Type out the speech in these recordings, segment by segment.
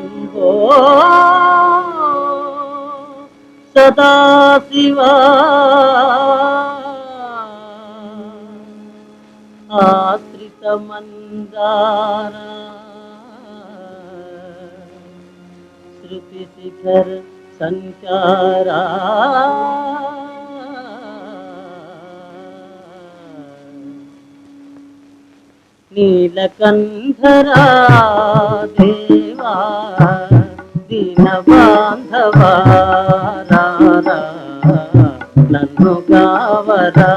शंभो सदा शिवा। आदृतमंदारा श्रृतिशिखर संचारा। नीलकंधरा दि దీన బాంధవా రా, రా, నన్ను గావరా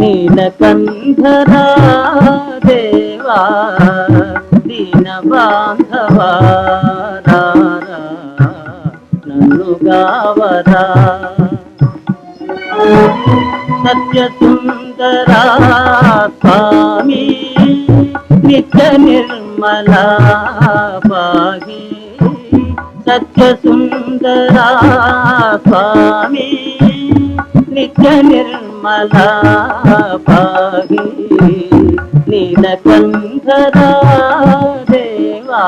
నీలకంధరా దేవా దీన బాంధవా నన్ను కావరా సత్య సుందరా స్వామి నిత్య నిర్మ పాహి సత్య సుందరా స్వామి నిత్య నిర్మలా పాహి నీలకంధరా దేవా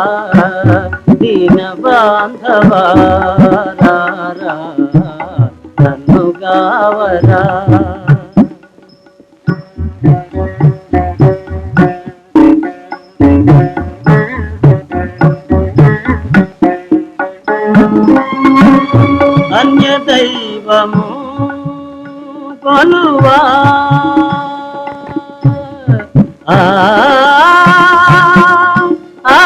కొలువా ఆ, ఆ,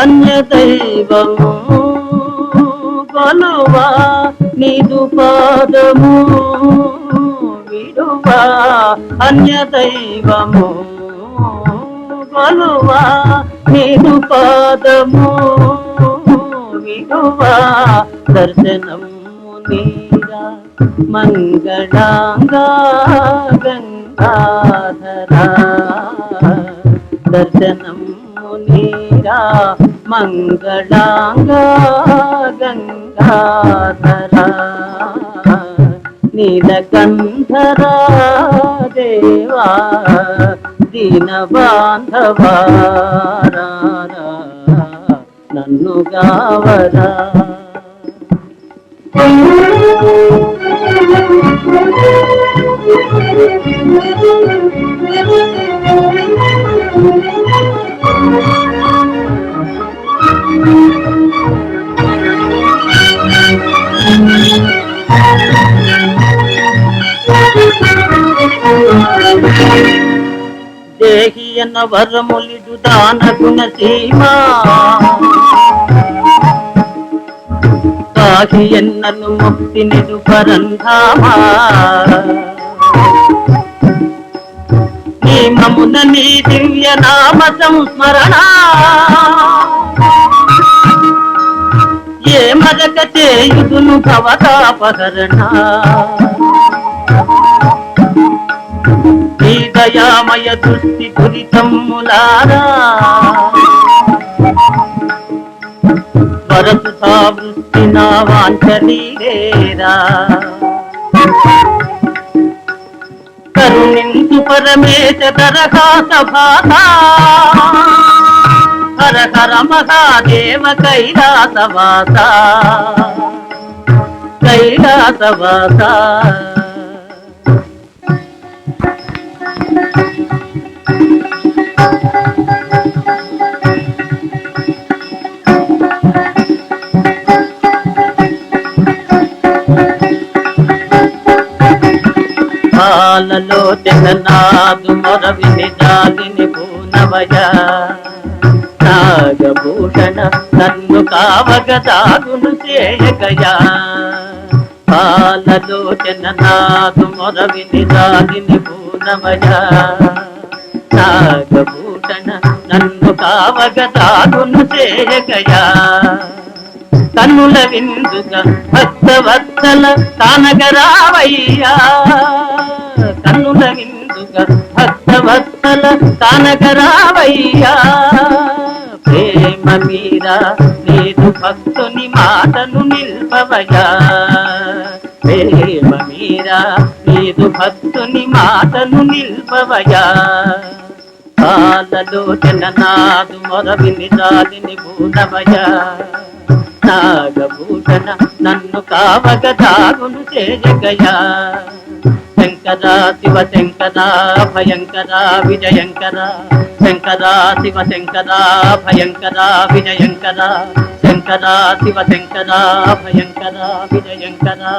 అన్య దైవము కొలువా నీదు పాదము విడువా అన్య దైవము కొలువా నీదు పాదము విలువా దర్శనము నీరా మంగళాంగా గంగాధరా. దర్శనము నీరా మంగళాంగా గంగాధరా. నీలకంధరా దేవా దీన బాంధవా నన్ను గావరా Thank you. అన్న వరములిడు దాన గుణ సీమా. కాహి ఎన్నను ముక్తి నిడు పరంధామా. నియమమున నీ దివ్య నామ సంస్మరణ. ఏ మరక చేయుదును భవతాపహరణ. నీ దయామయ దృష్టి దురితమ్ములారా వరకు వృష్టి నా వాంఛనీరేరా కరుణించు పరమేశ దరహాస భాత. హర హర మహాదేవ కైలాసవాస. కైలాసవాస. పాలలో జగన్నాథు మొరవిని దాగిని పూనవయ నాగభూషణ నన్ను కావగ దాగును చేయగయా పాలలో జగన్నాథు మొరవిని దాగిని పూనవయ నాగభూషణ నన్ను కావగ దాగును చేయగయా కన్నుల విందుగా భక్తవత్సల కానగరావయ్యా కన్నుల విందుగా భక్తవత్సల కానగరావయ్యా ప్రేమ మీరా నేను భక్తుని మాటను నిల్పవయా ప్రేమ మీరా నేను భక్తుని మాటను నిల్పవయా కాలలోచన నాదు మొరవిని దాలిని భూనవయా నాగభూషణ నన్ను కావగ దాగును చేయగయా శంకరా శివ శంకరా భయంకరా విజయంకరా. శంకరా శివ శంకరా భయంకరా విజయంకరా. శంకరా శివ శంకరా భయంకరా విజయంకరా.